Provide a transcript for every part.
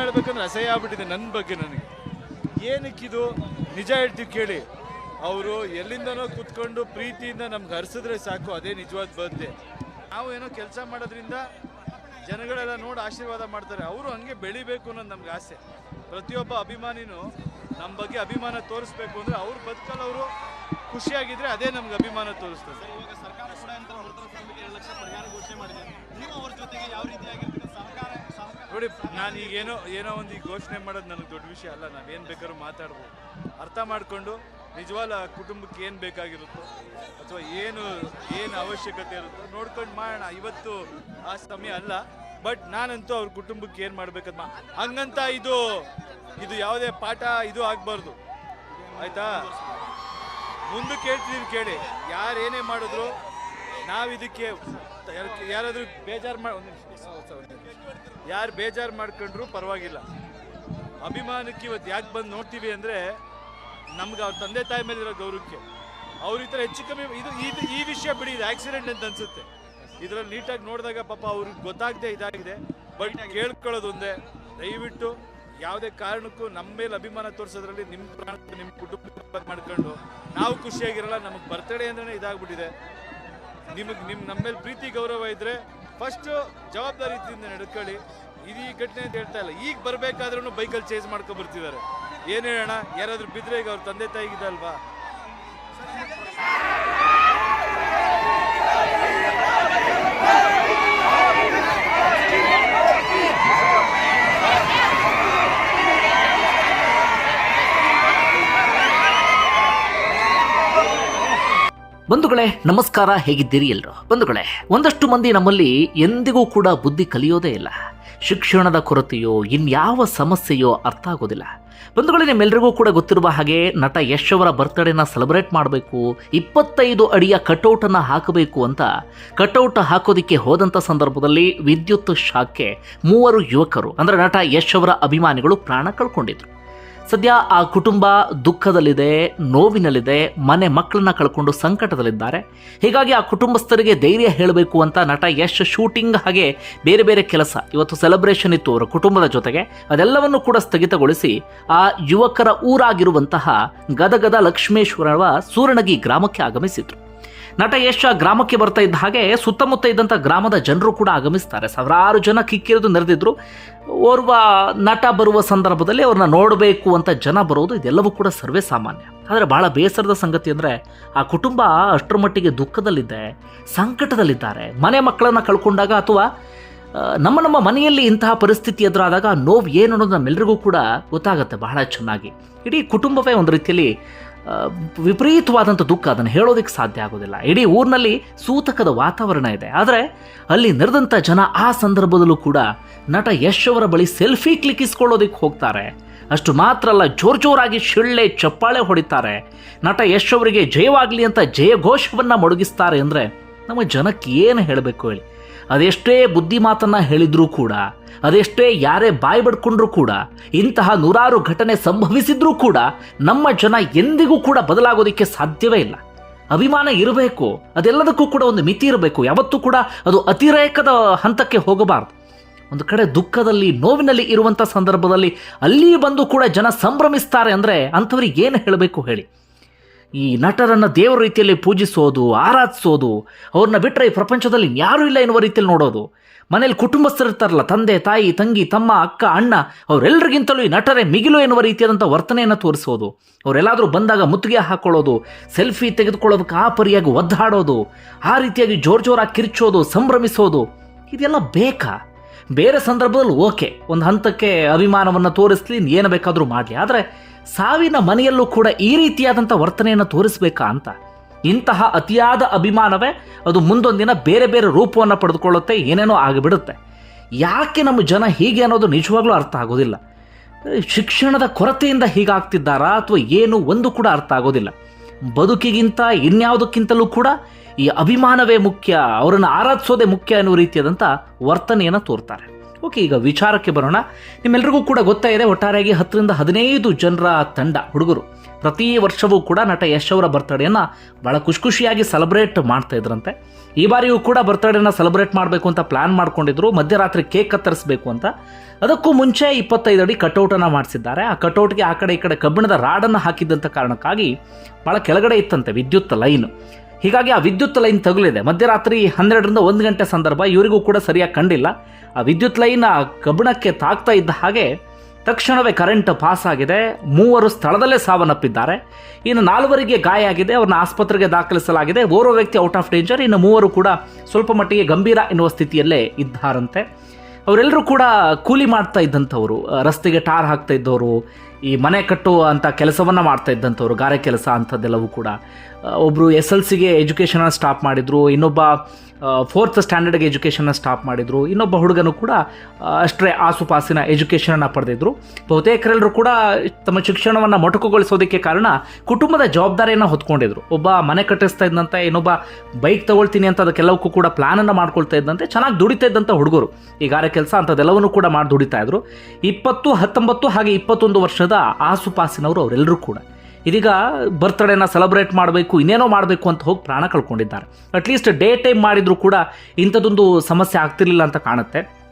ಹೇಳ್ಬೇಕಂದ್ರೆ ಅಸಹ್ಯ ಆಗ್ಬಿಟ್ಟಿದೆ ನನ್ನ ಬಗ್ಗೆ ನನಗೆ. ಏನಕ್ಕಿದು? ನಿಜ ಹೇಳ್ತೀವಿ ಕೇಳಿ. ಅವರು ಎಲ್ಲಿಂದನೋ ಕೂತ್ಕೊಂಡು ಪ್ರೀತಿಯಿಂದ ನಮ್ಗೆ ಹರಿಸಿದ್ರೆ ಸಾಕು, ಅದೇ ನಿಜವಾದ ಬಂದೆ ನಾವು ಏನೋ ಕೆಲಸ ಮಾಡೋದ್ರಿಂದ ಜನಗಳೆಲ್ಲ ನೋಡಿ ಆಶೀರ್ವಾದ ಮಾಡ್ತಾರೆ. ಅವರು ಹಂಗೆ ಬೆಳಿಬೇಕು ಅನ್ನೋದು ನಮ್ಗೆ ಆಸೆ. ಪ್ರತಿಯೊಬ್ಬ ಅಭಿಮಾನಿನೂ ನಮ್ಮ ಬಗ್ಗೆ ಅಭಿಮಾನ ತೋರಿಸ್ಬೇಕು ಅಂದರೆ ಅವ್ರ ಬದುಕಲ್ಲಿ ಅವರು ಖುಷಿಯಾಗಿದ್ರೆ ಅದೇ ನಮ್ಗೆ ಅಭಿಮಾನ ತೋರಿಸ್ತದೆ. ಇವಾಗ ಸರ್ಕಾರ ಕೂಡ ಘೋಷಣೆ ಮಾಡಿದೆ. ನೀವು ಅವ್ರ ಜೊತೆಗೆ ಯಾವ ರೀತಿಯಾಗಿ ನೋಡಿ, ನಾನು ಈಗ ಏನೋ ಏನೋ ಒಂದು ಈಗ ಘೋಷಣೆ ಮಾಡೋದು ನನಗೆ ದೊಡ್ಡ ವಿಷಯ ಅಲ್ಲ. ನಾವೇನು ಬೇಕಾದ್ರೂ ಮಾತಾಡ್ಬೋದು. ಅರ್ಥ ಮಾಡಿಕೊಂಡು ನಿಜವಾಗ್ಲೂ ಕುಟುಂಬಕ್ಕೆ ಏನು ಬೇಕಾಗಿರುತ್ತೋ ಅಥವಾ ಏನು ಏನು ಅವಶ್ಯಕತೆ ಇರುತ್ತೋ ನೋಡ್ಕೊಂಡು ಮಾಡೋಣ. ಇವತ್ತು ಆ ಸಮಯ ಅಲ್ಲ. ಬಟ್ ನಾನಂತೂ ಅವ್ರ ಕುಟುಂಬಕ್ಕೆ ಏನು ಮಾಡ್ಬೇಕಂತ ಹಂಗಂತ ಇದು ಇದು ಯಾವುದೇ ಪಾಠ ಇದು ಆಗಬಾರ್ದು. ಆಯಿತಾ? ಮುಂದಕ್ಕೆ ಹೇಳ್ತಿದೀವಿ ಕೇಳಿ. ಯಾರು ಏನೇ ಮಾಡಿದ್ರು ನಾವು ಇದಕ್ಕೆ ಯಾರಾದರೂ ಬೇಜಾರು ಮಾಡಿ ಒಂದು ಯಾರು ಬೇಜಾರು ಮಾಡ್ಕೊಂಡ್ರು ಪರವಾಗಿಲ್ಲ. ಅಭಿಮಾನಕ್ಕೆ ಇವತ್ತು ಯಾಕೆ ಬಂದು ನೋಡ್ತೀವಿ ಅಂದರೆ ನಮ್ಗೆ ಅವ್ರ ತಂದೆ ತಾಯಿ ಮೇಲಿರೋ ಗೌರವಕ್ಕೆ. ಅವ್ರ ಈ ಥರ ಹೆಚ್ಚು ಕಮ್ಮಿ ಇದು ಇದು ಈ ವಿಷಯ ಬಿಡಿ, ಇದು ಆಕ್ಸಿಡೆಂಟ್ ಅಂತ ಅನ್ಸುತ್ತೆ. ಇದರಲ್ಲಿ ನೀಟಾಗಿ ನೋಡಿದಾಗ ಪಾಪ ಅವ್ರಿಗೆ ಗೊತ್ತಾಗದೆ ಇದಾಗಿದೆ. ಬಟ್ ಕೇಳ್ಕೊಳ್ಳೋದು ಒಂದೇ, ದಯವಿಟ್ಟು ಯಾವುದೇ ಕಾರಣಕ್ಕೂ ನಮ್ಮ ಮೇಲೆ ಅಭಿಮಾನ ತೋರಿಸೋದ್ರಲ್ಲಿ ನಿಮ್ಮ ಪ್ರಾಣ ನಿಮ್ಮ ಕುಟುಂಬ ಮಾಡ್ಕೊಂಡು ನಾವು ಖುಷಿಯಾಗಿರಲ್ಲ, ನಮಗೆ ಬರ್ತಡೇ ಅಂದ್ರೆ ಇದಾಗ್ಬಿಟ್ಟಿದೆ. ನಿಮಗೆ ನಿಮ್ಮ ನಮ್ಮ ಮೇಲೆ ಪ್ರೀತಿ, ಗೌರವ ಇದ್ರೆ ಫಸ್ಟ್ ಜವಾಬ್ದಾರಿಯಿಂದ ನಡ್ಕೊಳ್ಳಿ. ಇದು ಘಟನೆ ಅಂತ ಹೇಳ್ತಾ ಇಲ್ಲ. ಈಗ ಬರಬೇಕಾದ್ರೂ ಬೈಕಲ್ಲಿ ಚೇಂಜ್ ಮಾಡ್ಕೊ ಬರ್ತಿದ್ದಾರೆ. ಏನು ಹೇಳೋಣ? ಯಾರಾದರೂ ಬಿದ್ದರೆ ಈಗ ಅವ್ರ ತಂದೆ ತಾಯಿಗಿದೆ ಬಂಧುಗಳೇ, ನಮಸ್ಕಾರ, ಹೇಗಿದ್ದೀರಿ ಎಲ್ಲರೂ? ಬಂಧುಗಳೇ, ಒಂದಷ್ಟು ಮಂದಿ ನಮ್ಮಲ್ಲಿ ಎಂದಿಗೂ ಕೂಡ ಬುದ್ಧಿ ಕಲಿಯೋದೇ ಇಲ್ಲ. ಶಿಕ್ಷಣದ ಕೊರತೆಯೋ, ಇನ್ಯಾವ ಸಮಸ್ಯೆಯೋ ಅರ್ಥ ಆಗೋದಿಲ್ಲ. ಬಂಧುಗಳೇ ನಿಮ್ಮೆಲ್ಲರಿಗೂ ಕೂಡ ಗೊತ್ತಿರುವ ಹಾಗೆ ನಟ ಯಶ್ ಅವರ ಬರ್ತ್ಡೇನ ಸೆಲೆಬ್ರೇಟ್ ಮಾಡಬೇಕು, ಇಪ್ಪತ್ತೈದು ಅಡಿಯ ಕಟೌಟನ್ನು ಹಾಕಬೇಕು ಅಂತ ಕಟೌಟ್ ಹಾಕೋದಿಕ್ಕೆ ಹೋದಂಥ ಸಂದರ್ಭದಲ್ಲಿ ವಿದ್ಯುತ್ ಶಾಖೆ ಮೂವರು ಯುವಕರು, ಅಂದ್ರೆ ನಟ ಯಶ್ ಅವರ ಅಭಿಮಾನಿಗಳು ಪ್ರಾಣ ಕಳ್ಕೊಂಡಿದ್ರು. ಸದ್ಯ ಆ ಕುಟುಂಬ ದುಃಖದಲ್ಲಿದೆ, ನೋವಿನಲ್ಲಿದೆ, ಮನೆ ಮಕ್ಕಳನ್ನ ಕಳ್ಕೊಂಡು ಸಂಕಟದಲ್ಲಿದ್ದಾರೆ. ಹೀಗಾಗಿ ಆ ಕುಟುಂಬಸ್ಥರಿಗೆ ಧೈರ್ಯ ಹೇಳಬೇಕು ಅಂತ ನಟ ಯಶ್ ಶೂಟಿಂಗ್ ಹಾಗೆ ಬೇರೆ ಬೇರೆ ಕೆಲಸ, ಇವತ್ತು ಸೆಲೆಬ್ರೇಷನ್ ಇತ್ತು ಅವರ ಕುಟುಂಬದ ಜೊತೆಗೆ. ಅದೆಲ್ಲವನ್ನು ಕೂಡ ಸ್ಥಗಿತಗೊಳಿಸಿ ಆ ಯುವಕರ ಊರಾಗಿರುವಂತಹ ಗದಗದ ಲಕ್ಷ್ಮೇಶ್ವರವ ಸೂರಣಗಿ ಗ್ರಾಮಕ್ಕೆ ಆಗಮಿಸಿದ್ರು. ನಟ ಯಶ್ ಗ್ರಾಮಕ್ಕೆ ಬರ್ತಾ ಇದ್ದ ಹಾಗೆ ಸುತ್ತಮುತ್ತ ಇದ್ದಂಥ ಗ್ರಾಮದ ಜನರು ಕೂಡ ಆಗಮಿಸ್ತಾರೆ. ಸಾವಿರಾರು ಜನ ಕಿಕ್ಕಿರೋದು ನೆರೆದಿದ್ರು. ಓರ್ವ ನಟ ಬರುವ ಸಂದರ್ಭದಲ್ಲಿ ಅವ್ರನ್ನ ನೋಡಬೇಕು ಅಂತ ಜನ ಬರೋದು ಇದೆಲ್ಲವೂ ಕೂಡ ಸರ್ವೇ ಸಾಮಾನ್ಯ. ಆದರೆ ಬಹಳ ಬೇಸರದ ಸಂಗತಿ ಅಂದರೆ ಆ ಕುಟುಂಬ ಅಷ್ಟರ ಮಟ್ಟಿಗೆ ದುಃಖದಲ್ಲಿದೆ ಸಂಕಟದಲ್ಲಿದ್ದಾರೆ. ಮನೆ ಮಕ್ಕಳನ್ನು ಕಳ್ಕೊಂಡಾಗ ಅಥವಾ ನಮ್ಮ ನಮ್ಮ ಮನೆಯಲ್ಲಿ ಇಂತಹ ಪರಿಸ್ಥಿತಿ ಎದುರಾದಾಗ ನೋವು ಏನು ಅನ್ನೋದು ನಮ್ಮೆಲ್ಲರಿಗೂ ಕೂಡ ಗೊತ್ತಾಗುತ್ತೆ ಬಹಳ ಚೆನ್ನಾಗಿ. ಇಡೀ ಕುಟುಂಬವೇ ಒಂದು ರೀತಿಯಲ್ಲಿ ವಿಪರೀತವಾದಂಥ ದುಃಖ ಅದನ್ನು ಹೇಳೋದಕ್ಕೆ ಸಾಧ್ಯ ಆಗೋದಿಲ್ಲ. ಇಡೀ ಊರಿನಲ್ಲಿ ಸೂತಕದ ವಾತಾವರಣ ಇದೆ. ಆದರೆ ಅಲ್ಲಿ ನೆರೆದಂಥ ಜನ ಆ ಸಂದರ್ಭದಲ್ಲೂ ಕೂಡ ನಟ ಯಶ್ ಅವರ ಬಳಿ ಸೆಲ್ಫಿ ಕ್ಲಿಕ್ಕಿಸ್ಕೊಳ್ಳೋದಕ್ಕೆ ಹೋಗ್ತಾರೆ. ಅಷ್ಟು ಮಾತ್ರ ಅಲ್ಲ, ಜೋರು ಜೋರಾಗಿ ಶಿಳ್ಳೆ, ಚಪ್ಪಾಳೆ ಹೊಡಿತಾರೆ. ನಟ ಯಶ್ ಅವರಿಗೆ ಜಯವಾಗಲಿ ಅಂತ ಜಯಘೋಷವನ್ನು ಮೊಡಗಿಸ್ತಾರೆ ಅಂದರೆ ನಮ್ಮ ಜನಕ್ಕೆ ಏನು ಹೇಳಬೇಕು ಹೇಳಿ. ಅದೆಷ್ಟೇ ಬುದ್ಧಿ ಮಾತನ್ನ ಹೇಳಿದ್ರೂ ಕೂಡ, ಅದೆಷ್ಟೇ ಯಾರೇ ಬಾಯಿ ಬಡ್ಕೊಂಡ್ರೂ ಕೂಡ, ಇಂತಹ ನೂರಾರು ಘಟನೆ ಸಂಭವಿಸಿದ್ರೂ ಕೂಡ ನಮ್ಮ ಜನ ಎಂದಿಗೂ ಕೂಡ ಬದಲಾಗೋದಕ್ಕೆ ಸಾಧ್ಯವೇ ಇಲ್ಲ. ಅಭಿಮಾನ ಇರಬೇಕು, ಅದೆಲ್ಲದಕ್ಕೂ ಕೂಡ ಒಂದು ಮಿತಿ ಇರಬೇಕು. ಯಾವತ್ತೂ ಕೂಡ ಅದು ಅತಿರೇಕದ ಹಂತಕ್ಕೆ ಹೋಗಬಾರದು. ಒಂದು ಕಡೆ ದುಃಖದಲ್ಲಿ, ನೋವಿನಲ್ಲಿ ಇರುವಂಥ ಸಂದರ್ಭದಲ್ಲಿ ಅಲ್ಲಿ ಬಂದು ಕೂಡ ಜನ ಸಂಭ್ರಮಿಸ್ತಾರೆ ಅಂದರೆ ಅಂಥವ್ರಿಗೆ ಏನು ಹೇಳಬೇಕು ಹೇಳಿ. ಈ ನಟರನ್ನು ದೇವರ ರೀತಿಯಲ್ಲಿ ಪೂಜಿಸೋದು, ಆರಾಧಿಸೋದು, ಅವ್ರನ್ನ ಬಿಟ್ಟರೆ ಈ ಪ್ರಪಂಚದಲ್ಲಿ ಯಾರೂ ಇಲ್ಲ ಎನ್ನುವ ರೀತಿಯಲ್ಲಿ ನೋಡೋದು. ಮನೇಲಿ ಕುಟುಂಬಸ್ಥರಿರ್ತಾರಲ್ಲ, ತಂದೆ, ತಾಯಿ, ತಂಗಿ, ತಮ್ಮ, ಅಕ್ಕ, ಅಣ್ಣ ಅವರೆಲ್ಲರಿಗಿಂತಲೂ ಈ ನಟರೇ ಮಿಗಿಲು ಎನ್ನುವ ರೀತಿಯಾದಂಥ ವರ್ತನೆಯನ್ನು ತೋರಿಸೋದು. ಅವರೆಲ್ಲಾದರೂ ಬಂದಾಗ ಮುತ್ತಿಗೆ ಹಾಕೊಳ್ಳೋದು, ಸೆಲ್ಫಿ ತೆಗೆದುಕೊಳ್ಳೋದಕ್ಕೆ ಆ ಪರಿಯಾಗಿ ಒದ್ದಾಡೋದು, ಆ ರೀತಿಯಾಗಿ ಜೋರ್ ಜೋರಾಗಿ ಕಿರ್ಚೋದು, ಸಂಭ್ರಮಿಸೋದು, ಇದೆಲ್ಲ ಬೇಕಾ? ಬೇರೆ ಸಂದರ್ಭದಲ್ಲಿ ಓಕೆ, ಒಂದು ಹಂತಕ್ಕೆ ಅಭಿಮಾನವನ್ನು ತೋರಿಸ್ಲಿ, ಏನು ಬೇಕಾದರೂ ಮಾಡಲಿ. ಆದರೆ ಸಾವಿನ ಮನೆಯಲ್ಲೂ ಕೂಡ ಈ ರೀತಿಯಾದಂಥ ವರ್ತನೆಯನ್ನು ತೋರಿಸಬೇಕಾ ಅಂತ. ಇಂತಹ ಅತಿಯಾದ ಅಭಿಮಾನವೇ ಅದು ಮುಂದೊಂದಿನ ಬೇರೆ ಬೇರೆ ರೂಪವನ್ನು ಪಡೆದುಕೊಳ್ಳುತ್ತೆ, ಏನೇನೋ ಆಗಿಬಿಡುತ್ತೆ. ಯಾಕೆ ನಮ್ಮ ಜನ ಹೀಗೆ ಅನ್ನೋದು ನಿಜವಾಗ್ಲೂ ಅರ್ಥ ಆಗೋದಿಲ್ಲ. ಶಿಕ್ಷಣದ ಕೊರತೆಯಿಂದ ಹೀಗಾಗ್ತಿದ್ದಾರಾ ಅಥವಾ ಏನು ಒಂದು ಕೂಡ ಅರ್ಥ ಆಗೋದಿಲ್ಲ. ಬದುಕಿಗಿಂತ ಇನ್ಯಾವುದಕ್ಕಿಂತಲೂ ಕೂಡ ಈ ಅಭಿಮಾನವೇ ಮುಖ್ಯ, ಅವರನ್ನು ಆರಾಧಿಸೋದೇ ಮುಖ್ಯ ಅನ್ನೋ ರೀತಿಯಾದಂಥ ವರ್ತನೆಯನ್ನು ತೋರ್ತಾರೆ. ಓಕೆ, ಈಗ ವಿಚಾರಕ್ಕೆ ಬರೋಣ. ನಿಮ್ಮೆಲ್ಲರಿಗೂ ಕೂಡ ಗೊತ್ತಾ ಇದೆ, ಒಟ್ಟಾರೆಯಾಗಿ ಹತ್ತರಿಂದ ಹದಿನೈದು ಜನರ ತಂಡ, ಹುಡುಗರು. ಪ್ರತಿ ವರ್ಷವೂ ಕೂಡ ನಟ ಯಶ್ ಅವರ ಬರ್ತಡೇನ ಭಾಳ ಖುಷಿ ಖುಷಿಯಾಗಿ ಸೆಲೆಬ್ರೇಟ್ ಮಾಡ್ತಾ ಇದ್ರಂತೆ. ಈ ಬಾರಿಯೂ ಕೂಡ ಬರ್ತ್ಡೇನ ಸೆಲೆಬ್ರೇಟ್ ಮಾಡಬೇಕು ಅಂತ ಪ್ಲಾನ್ ಮಾಡ್ಕೊಂಡಿದ್ರು. ಮಧ್ಯರಾತ್ರಿ ಕೇಕ್ ಕತ್ತರಿಸಬೇಕು ಅಂತ. ಅದಕ್ಕೂ ಮುಂಚೆ ಇಪ್ಪತ್ತೈದು ಅಡಿ ಕಟೌಟನ್ನು ಮಾಡಿಸಿದ್ದಾರೆ. ಆ ಕಟೌಟ್ಗೆ ಆ ಕಡೆ ಈ ಕಡೆ ಕಬ್ಬಿಣದ ರಾಡನ್ನು ಹಾಕಿದ್ದಂಥ ಕಾರಣಕ್ಕಾಗಿ ಭಾಳ ಕೆಳಗಡೆ ಇತ್ತಂತೆ ವಿದ್ಯುತ್ ಲೈನ್. ಹೀಗಾಗಿ ಆ ವಿದ್ಯುತ್ ಲೈನ್ ತಗುಲಿದೆ. ಮಧ್ಯರಾತ್ರಿ ಹನ್ನೆರಡರಿಂದ ಒಂದು ಗಂಟೆ ಸಂದರ್ಭ ಇವರಿಗೂ ಕೂಡ ಸರಿಯಾಗಿ ಕಂಡಿಲ್ಲ. ಆ ವಿದ್ಯುತ್ ಲೈನ್ ಆ ಕಬ್ಬಿಣಕ್ಕೆ ತಾಕ್ತಾ ಇದ್ದ ಹಾಗೆ ತಕ್ಷಣವೇ ಕರೆಂಟ್ ಪಾಸ್ ಆಗಿದೆ. ಮೂವರು ಸ್ಥಳದಲ್ಲೇ ಸಾವನ್ನಪ್ಪಿದ್ದಾರೆ. ಇನ್ನು ನಾಲ್ವರಿಗೆ ಗಾಯ ಆಗಿದೆ. ಅವ್ರನ್ನ ಆಸ್ಪತ್ರೆಗೆ ದಾಖಲಿಸಲಾಗಿದೆ. ಓರ್ವ ವ್ಯಕ್ತಿ ಔಟ್ ಆಫ್ ಡೇಂಜರ್. ಇನ್ನು ಮೂವರು ಕೂಡ ಸ್ವಲ್ಪ ಮಟ್ಟಿಗೆ ಗಂಭೀರ ಎನ್ನುವ ಸ್ಥಿತಿಯಲ್ಲೇ ಇದ್ದಾರಂತೆ. ಅವರೆಲ್ಲರೂ ಕೂಡ ಕೂಲಿ ಮಾಡ್ತಾ ಇದ್ದಂಥವ್ರು. ರಸ್ತೆಗೆ ಟಾರ್ ಹಾಕ್ತಾ ಇದ್ದವರು. ಈ ಮನೆ ಕಟ್ಟುವ ಅಂತ ಕೆಲಸವನ್ನು ಮಾಡ್ತಾ ಇದ್ದಂಥವ್ರು, ಗಾರೆ ಕೆಲಸ ಅಂಥದ್ದೆಲ್ಲವೂ ಕೂಡ. ಒಬ್ಬರು ಎಸ್ ಎಲ್ ಸಿಗೆ ಎಜುಕೇಷನ್ನ ಸ್ಟಾಪ್ ಮಾಡಿದ್ರು, ಇನ್ನೊಬ್ಬ ಫೋರ್ತ್ ಸ್ಟ್ಯಾಂಡರ್ಡ್ಗೆ ಎಜುಕೇಷನ್ನ ಸ್ಟಾಪ್ ಮಾಡಿದ್ರು, ಇನ್ನೊಬ್ಬ ಹುಡುಗನು ಕೂಡ ಅಷ್ಟೇ ಆಸುಪಾಸಿನ ಎಜುಕೇಷನನ್ನು ಪಡೆದಿದ್ರು. ಬಹುತೇಕರೆಲ್ಲರೂ ಕೂಡ ತಮ್ಮ ಶಿಕ್ಷಣವನ್ನು ಮೊಟಕುಗೊಳಿಸೋದಕ್ಕೆ ಕಾರಣ ಕುಟುಂಬದ ಜವಾಬ್ದಾರಿಯನ್ನು ಹೊತ್ಕೊಂಡಿದ್ರು. ಒಬ್ಬ ಮನೆ ಕಟ್ಟಿಸ್ತಾ ಇದ್ದಂತೆ, ಇನ್ನೊಬ್ಬ ಬೈಕ್ ತಗೊಳ್ತೀನಿ ಅಂತ ಅದಕ್ಕೆಲ್ಲವಕ್ಕೂ ಕೂಡ ಪ್ಲಾನನ್ನು ಮಾಡ್ಕೊಳ್ತಾ ಇದ್ದಂತೆ, ಚೆನ್ನಾಗಿ ದುಡಿತಾ ಇದ್ದಂಥ ಹುಡುಗರು. ಈ ಗಾರೆ ಕೆಲಸ ಅಂಥದ್ದೆಲ್ಲವನ್ನೂ ಕೂಡ ಮಾಡಿ ದುಡಿತಾ ಇದ್ರು. ಇಪ್ಪತ್ತು, ಹತ್ತೊಂಬತ್ತು ಹಾಗೆ ಇಪ್ಪತ್ತೊಂದು ವರ್ಷದ ಆಸುಪಾಸಿನವರು ಅವರೆಲ್ಲರೂ ಕೂಡ. ಇದೀಗ ಬರ್ತ್ಡೇನ ಸೆಲೆಬ್ರೇಟ್ ಮಾಡಬೇಕು, ಇನ್ನೇನೋ ಮಾಡಬೇಕು ಅಂತ ಹೋಗಿ ಪ್ರಾಣ ಕಳ್ಕೊಂಡಿದ್ದಾರೆ. ಅಟ್ಲೀಸ್ಟ್ ಡೇ ಟೈಮ್ ಮಾಡಿದರೂ ಕೂಡ ಇಂಥದ್ದೊಂದು ಸಮಸ್ಯೆ ಆಗ್ತಿರ್ಲಿಲ್ಲ ಅಂತ ಕಾಣುತ್ತೆ.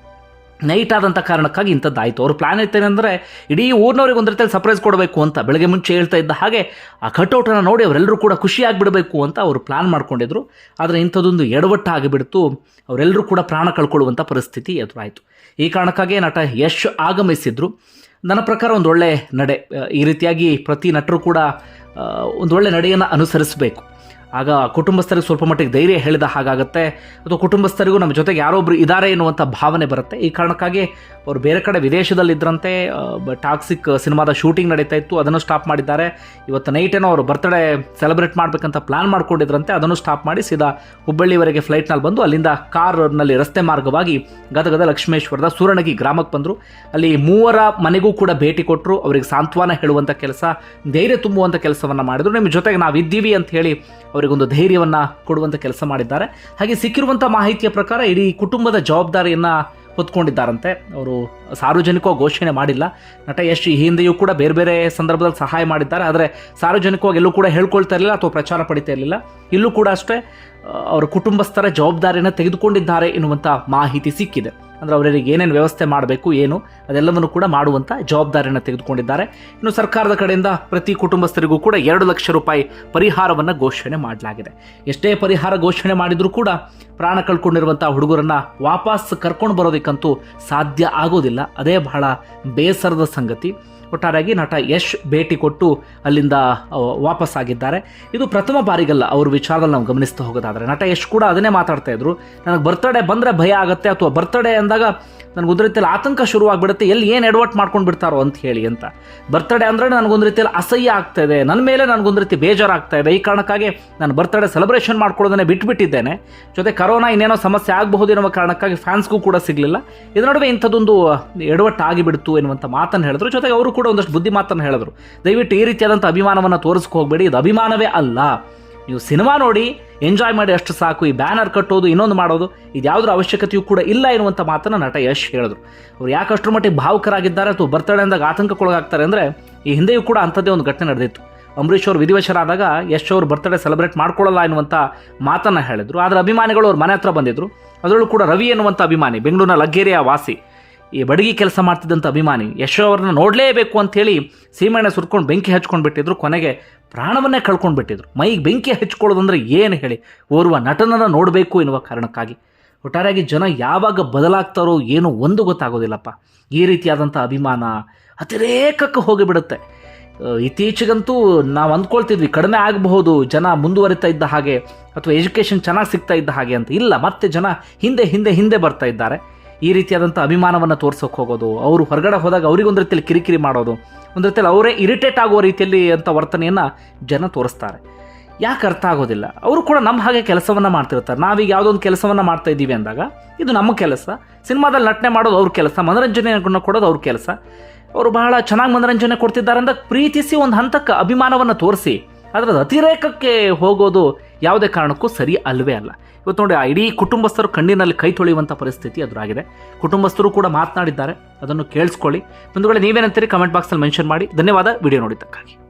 ನೈಟ್ ಆದಂಥ ಕಾರಣಕ್ಕಾಗಿ ಇಂಥದ್ದಾಯಿತು. ಅವ್ರ ಪ್ಲಾನ್ ಇತ್ತೇನೆಂದರೆ ಇಡೀ ಊರಿನವ್ರಿಗೆ ಒಂದು ರೀತಿಯಲ್ಲಿ ಸರ್ಪ್ರೈಸ್ ಕೊಡಬೇಕು ಅಂತ ಬೆಳಗ್ಗೆ ಮುಂಚೆ ಹೇಳ್ತಾ ಇದ್ದ ಹಾಗೆ ಆ ಕಟೌಟನ್ನು ನೋಡಿ ಅವರೆಲ್ಲರೂ ಕೂಡ ಖುಷಿಯಾಗಿಬಿಡಬೇಕು ಅಂತ ಅವರು ಪ್ಲಾನ್ ಮಾಡ್ಕೊಂಡಿದ್ರು. ಆದರೆ ಇಂಥದ್ದೊಂದು ಎಡವಟ್ಟು ಆಗಿಬಿಡ್ತು. ಅವರೆಲ್ಲರೂ ಕೂಡ ಪ್ರಾಣ ಕಳ್ಕೊಳ್ಳುವಂಥ ಪರಿಸ್ಥಿತಿ ಎದುರಾಯಿತು. ಈ ಕಾರಣಕ್ಕಾಗಿ ನಟ ಯಶ್ ಆಗಮಿಸಿದ್ರು. ನನ್ನ ಪ್ರಕಾರ ಒಂದೊಳ್ಳೆ ನಡೆ ಈ ರೀತಿಯಾಗಿ ಪ್ರತಿ ನಟರು ಕೂಡ ಒಂದೊಳ್ಳೆ ನಡೆಯನ್ನು ಅನುಸರಿಸಬೇಕು. ಆಗ ಕುಟುಂಬಸ್ಥರಿಗೆ ಸ್ವಲ್ಪ ಮಟ್ಟಿಗೆ ಧೈರ್ಯ ಹೇಳಿದ ಹಾಗಾಗುತ್ತೆ. ಅಥವಾ ಕುಟುಂಬಸ್ಥರಿಗೂ ನಮ್ಮ ಜೊತೆಗೆ ಯಾರೊಬ್ಬರು ಇದ್ದಾರೆ ಎನ್ನುವಂಥ ಭಾವನೆ ಬರುತ್ತೆ. ಈ ಕಾರಣಕ್ಕಾಗಿ ಅವರು ಬೇರೆ ಕಡೆ ವಿದೇಶದಲ್ಲಿದ್ದರಂತೆ ಟಾಕ್ಸಿಕ್ ಸಿನಿಮಾದ ಶೂಟಿಂಗ್ ನಡೀತಾ ಇತ್ತು, ಅದನ್ನು ಸ್ಟಾಪ್ ಮಾಡಿದ್ದಾರೆ. ಇವತ್ತು ನೈಟ್ ಏನೋ ಅವರು ಬರ್ತ್ಡೇ ಸೆಲೆಬ್ರೇಟ್ ಮಾಡಬೇಕಂತ ಪ್ಲಾನ್ ಮಾಡ್ಕೊಂಡಿದ್ರಂತೆ, ಅದನ್ನು ಸ್ಟಾಪ್ ಮಾಡಿ ಸೀದಾ ಹುಬ್ಬಳ್ಳಿವರೆಗೆ ಫ್ಲೈಟ್ನಲ್ಲಿ ಬಂದು ಅಲ್ಲಿಂದ ಕಾರ್ನಲ್ಲಿ ರಸ್ತೆ ಮಾರ್ಗವಾಗಿ ಗದಗದ ಲಕ್ಷ್ಮೇಶ್ವರದ ಸೂರಣಗಿ ಗ್ರಾಮಕ್ಕೆ ಬಂದರು. ಅಲ್ಲಿ ಮೂವರ ಮನೆಗೂ ಕೂಡ ಭೇಟಿ ಕೊಟ್ಟರು ಅವರಿಗೆ ಸಾಂತ್ವನ ಹೇಳುವಂಥ ಕೆಲಸ, ಧೈರ್ಯ ತುಂಬುವಂಥ ಕೆಲಸವನ್ನು ಮಾಡಿದರು. ನಿಮ್ಮ ಜೊತೆಗೆ ನಾವು ಇದ್ದೀವಿ ಅಂತ ಹೇಳಿ ಅವರಿಗೊಂದು ಧೈರ್ಯವನ್ನು ಕೊಡುವಂಥ ಕೆಲಸ ಮಾಡಿದ್ದಾರೆ. ಹಾಗೆ ಸಿಕ್ಕಿರುವಂಥ ಮಾಹಿತಿಯ ಪ್ರಕಾರ ಇಡೀ ಕುಟುಂಬದ ಜವಾಬ್ದಾರಿಯನ್ನು ಹೊತ್ಕೊಂಡಿದ್ದಾರಂತೆ. ಅವರು ಸಾರ್ವಜನಿಕವಾಗಿ ಘೋಷಣೆ ಮಾಡಿಲ್ಲ. ನಟ ಯಶ್ ಈ ಹಿಂದೆಯೂ ಕೂಡ ಬೇರೆ ಬೇರೆ ಸಂದರ್ಭದಲ್ಲಿ ಸಹಾಯ ಮಾಡಿದ್ದಾರೆ. ಆದರೆ ಸಾರ್ವಜನಿಕವಾಗಿ ಎಲ್ಲೂ ಕೂಡ ಹೇಳ್ಕೊಳ್ತಾ ಇರಲಿಲ್ಲ ಅಥವಾ ಪ್ರಚಾರ ಪಡಿತಾ ಇರಲಿಲ್ಲ. ಇಲ್ಲೂ ಕೂಡ ಅಷ್ಟೇ ಅವರ ಕುಟುಂಬಸ್ಥರ ಜವಾಬ್ದಾರಿಯನ್ನು ತೆಗೆದುಕೊಂಡಿದ್ದಾರೆ ಎನ್ನುವಂಥ ಮಾಹಿತಿ ಸಿಕ್ಕಿದೆ. ಅಂದರೆ ಅವರಿಗೆ ಏನೇನು ವ್ಯವಸ್ಥೆ ಮಾಡಬೇಕು, ಏನು, ಅದೆಲ್ಲವನ್ನು ಕೂಡ ಮಾಡುವಂಥ ಜವಾಬ್ದಾರಿಯನ್ನು ತೆಗೆದುಕೊಂಡಿದ್ದಾರೆ. ಇನ್ನು ಸರ್ಕಾರದ ಕಡೆಯಿಂದ ಪ್ರತಿ ಕುಟುಂಬಸ್ಥರಿಗೂ ಕೂಡ ಎರಡು ಲಕ್ಷ ರೂಪಾಯಿ ಪರಿಹಾರವನ್ನು ಘೋಷಣೆ ಮಾಡಲಾಗಿದೆ. ಎಷ್ಟೇ ಪರಿಹಾರ ಘೋಷಣೆ ಮಾಡಿದರೂ ಕೂಡ ಪ್ರಾಣ ಕಳ್ಕೊಂಡಿರುವಂಥ ಹುಡುಗರನ್ನ ವಾಪಸ್ ಕರ್ಕೊಂಡು ಬರೋದಕ್ಕಂತೂ ಸಾಧ್ಯ ಆಗೋದಿಲ್ಲ. ಅದೇ ಬಹಳ ಬೇಸರದ ಸಂಗತಿ. ಒಟ್ಟಾರೆಯಾಗಿ ನಟ ಯಶ್ ಭೇಟಿ ಕೊಟ್ಟು ಅಲ್ಲಿಂದ ವಾಪಸ್ ಆಗಿದ್ದಾರೆ ಇದು ಪ್ರಥಮ ಬಾರಿಗಲ್ಲ, ಅವ್ರ ವಿಚಾರದಲ್ಲಿ ನಾವು ಗಮನಿಸ್ತಾ ಹೋಗೋದಾದರೆ. ನಟ ಯಶ್ ಕೂಡ ಅದನ್ನೇ ಮಾತಾಡ್ತಾ ಇದ್ರು. ನನಗೆ ಬರ್ತಡೇ ಬಂದರೆ ಭಯ ಆಗುತ್ತೆ, ಅಥವಾ ಬರ್ತಡೇ ಅಂದಾಗ ನನಗೆ ಒಂದು ರೀತಿಯಲ್ಲಿ ಆತಂಕ ಶುರುವಾಗ್ಬಿಡುತ್ತೆ, ಎಲ್ಲಿ ಏನು ಎಡವಟ್ ಮಾಡ್ಕೊಂಡು ಬಿಡ್ತಾರೋ ಅಂತ ಹೇಳಿ ಅಂತ. ಬರ್ತಡೇ ಅಂದರೆ ನನಗೊಂದು ರೀತಿಯಲ್ಲಿ ಅಸಹ್ಯ ಆಗ್ತಾ ಇದೆ. ನನ್ನ ಮೇಲೆ ನನಗೊಂದು ರೀತಿ ಬೇಜಾರಾಗ್ತಾ ಇದೆ. ಈ ಕಾರಣಕ್ಕಾಗಿ ನಾನು ಬರ್ತಡೇ ಸೆಲೆಬ್ರೇಷನ್ ಮಾಡ್ಕೊಳ್ಳೋದನ್ನೇ ಬಿಟ್ಬಿಟ್ಟಿದ್ದೇನೆ. ಜೊತೆ ಕರೋನಾ ಇನ್ನೇನೋ ಸಮಸ್ಯೆ ಆಗಬಹುದು ಎನ್ನುವ ಕಾರಣಕ್ಕಾಗಿ ಫ್ಯಾನ್ಸ್ಗೂ ಕೂಡ ಸಿಗಲಿಲ್ಲ. ಇದರ ನಡುವೆ ಇಂಥದ್ದೊಂದು ಎಡವಟ್ಟು ಆಗಿಬಿಡ್ತು ಎನ್ನುವಂಥ ಮಾತನ್ನು ಹೇಳಿದ್ರು. ಜೊತೆಗೆ ಅವರು ಕೂಡ ಒಂದಷ್ಟು ಬುದ್ಧಿ ಮಾತನ್ನು ಹೇಳಿದ್ರು. ದಯವಿಟ್ಟು ಈ ರೀತಿಯಾದಂಥ ಅಭಿಮಾನವನ್ನು ತೋರಿಸ್ಕೊ ಹೋಗಬೇಡಿ. ಇದು ಅಭಿಮಾನವೇ ಅಲ್ಲ. ನೀವು ಸಿನಿಮಾ ನೋಡಿ, ಎಂಜಾಯ್ ಮಾಡಿ ಅಷ್ಟು ಸಾಕು. ಈ ಬ್ಯಾನರ್ ಕಟ್ಟೋದು, ಇನ್ನೊಂದು ಮಾಡೋದು, ಇದು ಯಾವುದರ ಅವಶ್ಯಕತೆಯೂ ಕೂಡ ಇಲ್ಲ ಎನ್ನುವಂಥ ಮಾತನ್ನು ನಟ ಯಶ್ ಹೇಳಿದ್ರು. ಅವ್ರು ಯಾಕೆ ಅಷ್ಟರ ಮಟ್ಟಿಗೆ ಭಾವುಕರಾಗಿದ್ದಾರೆ ಅಥವಾ ಬರ್ತಡೆ ಅಂದಾಗ ಆತಂಕಕ್ಕೊಳಗಾಗ್ತಾರೆ ಅಂದರೆ ಈ ಹಿಂದೆಯೂ ಕೂಡ ಅಂಥದ್ದೇ ಒಂದು ಘಟನೆ ನಡೆದಿತ್ತು. ಅಂಬರೀಷ್ ಅವರು ವಿಧಿವಶರಾದಾಗ ಯಶ್ ಅವರು ಬರ್ತಡೇ ಸೆಲೆಬ್ರೇಟ್ ಮಾಡ್ಕೊಳ್ಳಲ್ಲ ಎನ್ನುವಂಥ ಮಾತನ್ನು ಹೇಳಿದ್ರು. ಆದರೆ ಅಭಿಮಾನಿಗಳು ಅವ್ರ ಮನೆ ಹತ್ರ ಬಂದಿದ್ದರು ಅದರಲ್ಲೂ ಕೂಡ ರವಿ ಎನ್ನುವಂಥ ಅಭಿಮಾನಿ, ಬೆಂಗಳೂರಿನ ಲಗ್ಗೇರಿಯ ವಾಸಿ. ಈ ಬಡಗಿ ಕೆಲಸ ಮಾಡ್ತಿದ್ದಂಥ ಅಭಿಮಾನಿ ಯಶೋ ಅವ್ರನ್ನ ನೋಡಲೇಬೇಕು ಅಂಥೇಳಿ ಸೀಮೆಣ್ಣೆ ಸುರ್ಕೊಂಡು ಬೆಂಕಿ ಹಚ್ಕೊಂಡು ಬಿಟ್ಟಿದ್ರು, ಕೊನೆಗೆ ಪ್ರಾಣವನ್ನೇ ಕಳ್ಕೊಂಡು ಬಿಟ್ಟಿದ್ರು. ಮೈಗೆ ಬೆಂಕಿ ಹಚ್ಕೊಳ್ಳೋದಂದ್ರೆ ಏನು ಹೇಳಿ? ಓರ್ವ ನಟನನ್ನು ನೋಡಬೇಕು ಎನ್ನುವ ಕಾರಣಕ್ಕಾಗಿ. ಒಟ್ಟಾರೆಯಾಗಿ ಜನ ಯಾವಾಗ ಬದಲಾಗ್ತಾರೋ ಏನೋ ಒಂದು ಗೊತ್ತಾಗೋದಿಲ್ಲಪ್ಪ. ಈ ರೀತಿಯಾದಂಥ ಅಭಿಮಾನ ಅತಿರೇಕಕ್ಕೆ ಹೋಗಿಬಿಡುತ್ತೆ. ಇತ್ತೀಚೆಗಂತೂ ನಾವು ಅಂದ್ಕೊಳ್ತಿದ್ವಿ, ಕಡಿಮೆ ಆಗಬಹುದು, ಜನ ಮುಂದುವರಿತಾ ಇದ್ದ ಹಾಗೆ, ಅಥವಾ ಎಜುಕೇಷನ್ ಚೆನ್ನಾಗಿ ಸಿಗ್ತಾ ಇದ್ದ ಹಾಗೆ ಅಂತ. ಇಲ್ಲ, ಮತ್ತೆ ಜನ ಹಿಂದೆ ಹಿಂದೆ ಹಿಂದೆ ಬರ್ತಾ ಇದ್ದಾರೆ. ಈ ರೀತಿಯಾದಂಥ ಅಭಿಮಾನವನ್ನು ತೋರ್ಸೋಕೆ ಹೋಗೋದು, ಅವರು ಹೊರಗಡೆ ಹೋದಾಗ ಅವರಿಗೊಂದು ರೀತಿಯಲ್ಲಿ ಕಿರಿಕಿರಿ ಮಾಡೋದು, ಒಂದು ರೀತಿಯಲ್ಲಿ ಅವರೇ ಇರಿಟೇಟ್ ಆಗುವ ರೀತಿಯಲ್ಲಿ ಅಂತ ವರ್ತನೆಯನ್ನು ಜನ ತೋರಿಸ್ತಾರೆ. ಯಾಕೆ ಅರ್ಥ ಆಗೋದಿಲ್ಲ? ಅವರು ಕೂಡ ನಮ್ಮ ಹಾಗೆ ಕೆಲಸವನ್ನು ಮಾಡ್ತಿರ್ತಾರೆ. ನಾವೀಗ ಯಾವುದೋ ಒಂದು ಕೆಲಸವನ್ನು ಮಾಡ್ತಾ ಇದ್ದೀವಿ ಅಂದಾಗ, ಇದು ನಮ್ಮ ಕೆಲಸ. ಸಿನಿಮಾದಲ್ಲಿ ನಟನೆ ಮಾಡೋದು ಅವ್ರ ಕೆಲಸ ಮನೋರಂಜನೆಯನ್ನು ಕೊಡೋದು ಅವ್ರ ಕೆಲಸ. ಅವರು ಬಹಳ ಚೆನ್ನಾಗಿ ಮನೋರಂಜನೆ ಕೊಡ್ತಿದ್ದಾರೆ ಅಂದಾಗ ಪ್ರೀತಿಸಿ ಒಂದು ಹಂತಕ್ಕೆ ಅಭಿಮಾನವನ್ನು ತೋರಿಸಿ ಅದರ ಅತಿರೇಕಕ್ಕೆ ಹೋಗೋದು ಯಾವುದೇ ಕಾರಣಕ್ಕೂ ಸರಿ ಅಲ್ಲವೇ ಅಲ್ಲ. ಇವತ್ತು ನೋಡಿ, ಆ ಇಡೀ ಕುಟುಂಬಸ್ಥರು ಕಣ್ಣಿನಲ್ಲಿ ಕೈ ತೊಳೆಯುವಂಥ ಪರಿಸ್ಥಿತಿ ಎದುರಾಗಿದೆ. ಕುಟುಂಬಸ್ಥರು ಕೂಡ ಮಾತನಾಡಿದ್ದಾರೆ. ಅದನ್ನು ಕೇಳಿಸ್ಕೊಳ್ಳಿ. ವೇಳೆ ನೀವೇನಂತೀರಿ? ಕಮೆಂಟ್ ಬಾಕ್ಸಲ್ಲಿ ಮೆನ್ಷನ್ ಮಾಡಿ. ಧನ್ಯವಾದ. ವಿಡಿಯೋ ನೋಡಿದ್ದಕ್ಕಾಗಿ.